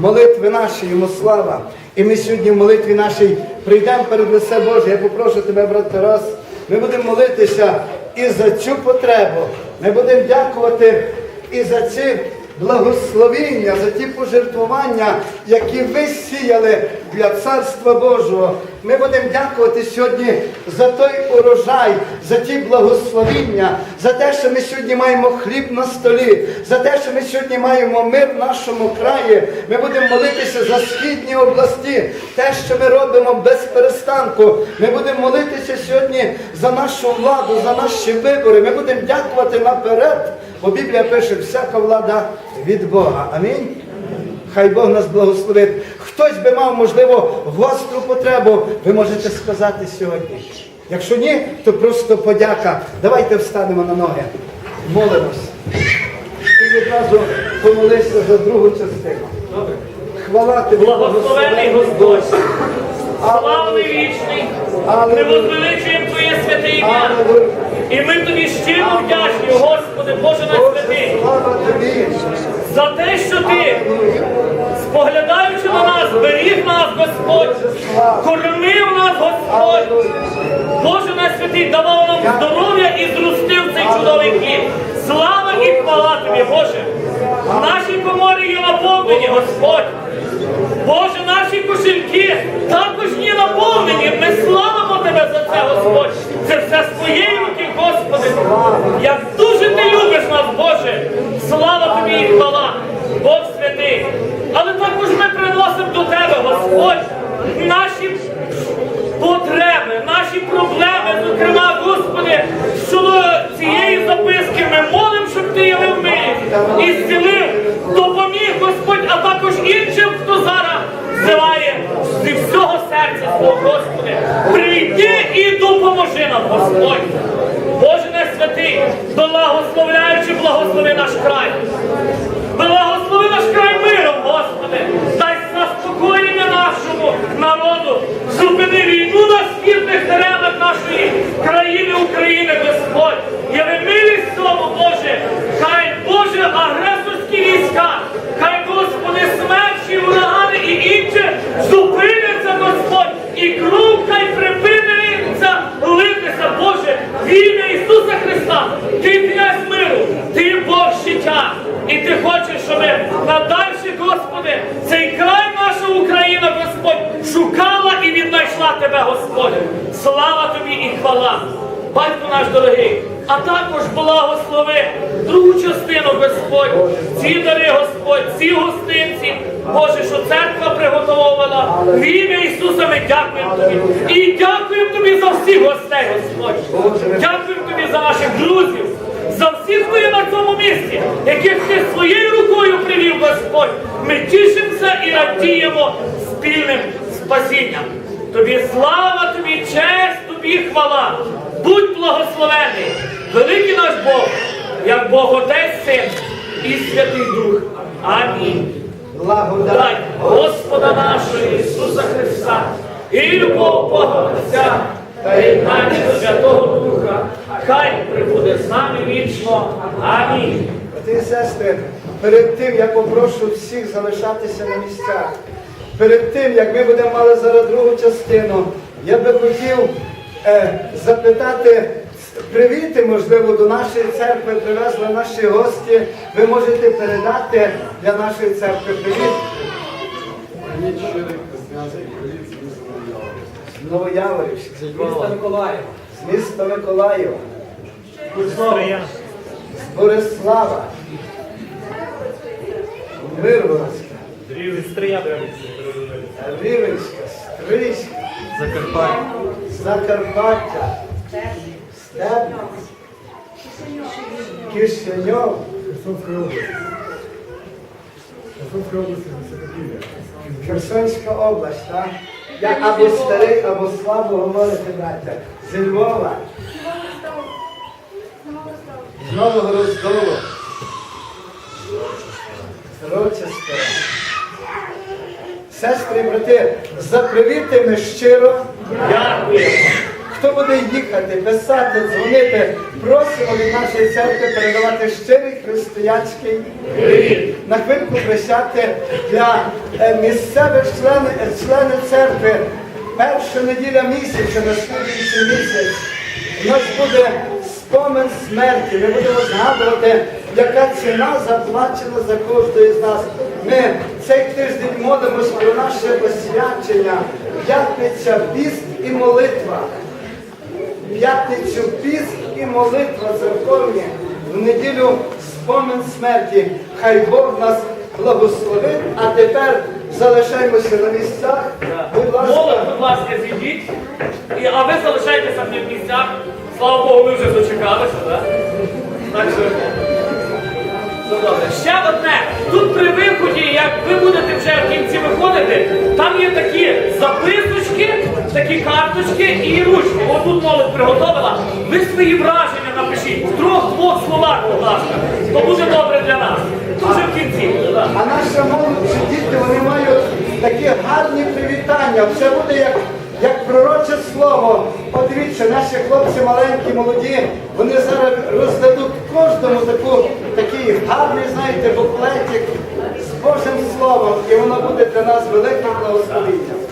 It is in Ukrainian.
молитви наші йому слава. І ми сьогодні в молитві нашій прийдемо перед лице Боже. Я попрошу тебе, брат Тарас. Ми будемо молитися і за цю потребу. Ми будемо дякувати і за ці благословіння, за ті пожертвування, які ви сіяли для Царства Божого. Ми будемо дякувати сьогодні за той урожай, за ті благословіння, за те, що ми сьогодні маємо хліб на столі, за те, що ми сьогодні маємо мир в нашому краї. Ми будемо молитися за східні області, те, що ми робимо без перестанку. Ми будемо молитися сьогодні за нашу владу, за наші вибори. Ми будемо дякувати наперед. Бо Біблія пише, всяка влада від Бога. Амінь. Хай Бог нас благословить. Хтось би мав, можливо, гостру потребу, ви можете сказати сьогодні. Якщо ні, то просто подяка. Давайте встанемо на ноги. Молимось. І відразу помолися за другу частину. Хвала тобі, Благословений Господь, славний вічний, ми возвеличуємо Твоє святе ім'я. І ми тобі щиро вдячні, Господи, Боже наш Боже, святий, тобі. за те, що ти, споглядаючи на нас, беріг нас, Господь, кормив нас, Господь. Боже наш святий, давав нам здоров'я і зростив цей чудовий хліб. Слава і хвала тобі, Боже. Наші комори є наповнені, Господь. Боже, Господь, а також іншим, хто зараз взиває зі всього серця свого, Господи. Прийди і допоможи нам, Господь. Боже не святий, благословляючи, благослови наш край. Благослови наш край миром, Господи, дай заспокоєння нашому народу, зупини війну на східних теренах нашої країни України, Господь. Яви милість цьому, Боже, хай Боже агресорські війська, хай, Господи, смерчі, урагани і інше зупиняться, Господь, і кров хай припиниться литися, Боже, в ім'я Ісуса Христа. Ти князь миру, ти Бог життя. І ти хочеш, щоб надальше, Господи, цей край наша Україна, Господь, шукала і віднайшла Тебе, Господь. Слава Тобі і хвала. Батько наш дорогий, а також благослови другу частину, Господь, ці дари, Господь, ці гостинці, Боже, що церква приготовувала. В ім'я Ісуса ми дякуємо Тобі. І дякуємо Тобі за всіх гостей, Господь. Дякуємо Тобі за наших друзів за всіх, хто на цьому місці, яких ти своєю рукою привів, Господь. Ми тішимося і радіємо спільним спасінням. Тобі слава, тобі честь, тобі хвала. Будь благословений, великий наш Бог, як Бог Отець Син і Святий Дух. Амінь. Благодать. Господа нашого Ісуса Христа і любов Бога Отця та єднання Святого Духа, хай прибуде з нами вічно. Амінь. І сестри, перед тим я попрошу всіх залишатися на місцях. Перед тим, як ми будемо мали зараз другу частину, я би хотів е, запитати, привіти, можливо, до нашої церкви привезли наші гості. Ви можете передати для нашої церкви привіт. Привіт, щирий християнський привіт з міста Новояворівська. з з міста Миколаєва, з Борислава, Миргородська, Рівенська, Стрийська, Закарпаття. Закарпаття, Стебна, Кишиньов, Херсонської області. Херсонської області Високопілля. Херсонська область, так? Я або старий, або слабо говорите, браття. Зі Львова, з Нового Роздолу, з Рочестера. Сестри брати, за привіти ми щиро Дякуємо. хто буде їхати, писати, дзвонити, просимо від нашої церкви передавати щирий християнський привіт. На хвильку присядьте для е, місцевих членів члени церкви. Перша неділя місяця, на слідуючий місяць, у нас буде спомин смерті. Ми будемо згадувати, яка ціна заплачена за кожного з нас. Ми цей тиждень молимось про наше посвячення, п'ятниця, піст і молитва. П'ятницю піст і молитва церковні. В неділю спомин смерті. Хай Бог нас благословить. А тепер залишаємося на місцях. Будь ласка. Молодь, будь ласка, зійдіть. І, а ви залишайтеся в місцях. Слава Богу, ви вже дочекалися, так? Так що. Ну. Ще одне. Тут при виході, як ви будете вже в кінці виходити, там є такі записочки, такі карточки і ручки. Отут молодь приготовила. Ви свої враження напишіть в трьох-двох словах, будь ласка. То буде добре для нас. Дуже в кінці. А наша молодь, діти, вони мають такі гарні привітання. Все буде як, як пророче слово. Подивіться, наші хлопці маленькі, молоді, вони зараз роздадуть кожному таку, такий гарний, знаєте, буклетик Божим Словом. І воно буде для нас великим благословенням.